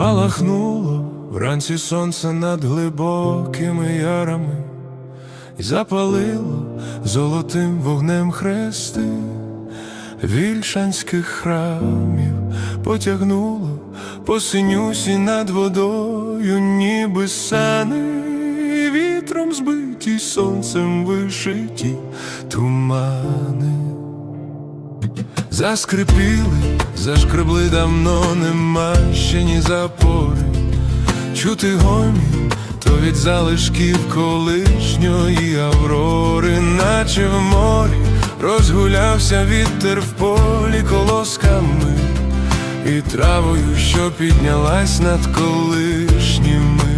Спалахнуло вранці сонце над глибокими ярами, Запалило золотим вогнем хрести вільшанських храмів, потягнуло по синюсі над водою, ніби сани, вітром збиті, сонцем вишиті тумани. Заскрипіли, зашкребли давно нема ще ні запори. Чути гомін, то від залишків колишньої аврори, наче в морі розгулявся вітер в полі колосками і травою, що піднялась над колишніми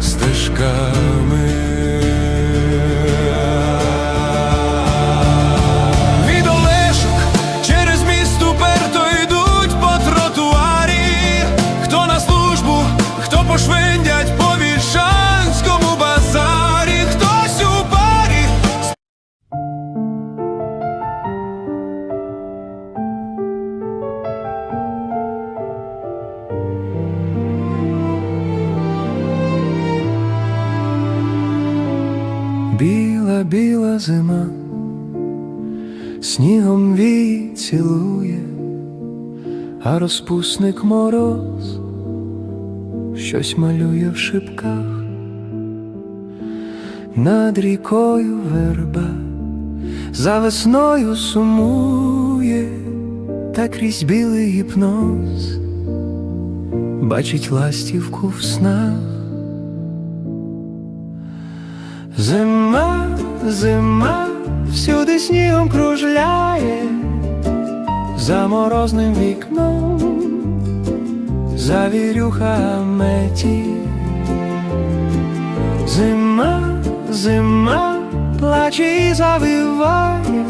стежками. Біла, біла зима, снігом вій цілує, а розпусник мороз щось малює в шибках, над рікою верба, за весною сумує, та крізь білий гіпноз, бачить ластівку в снах. Зима, зима, всюди снігом кружляє, за морозним вікном, завірюха меті. Зима, зима, плаче і завиває,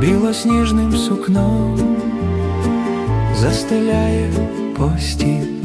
білосніжним сукном, застеляє постіль.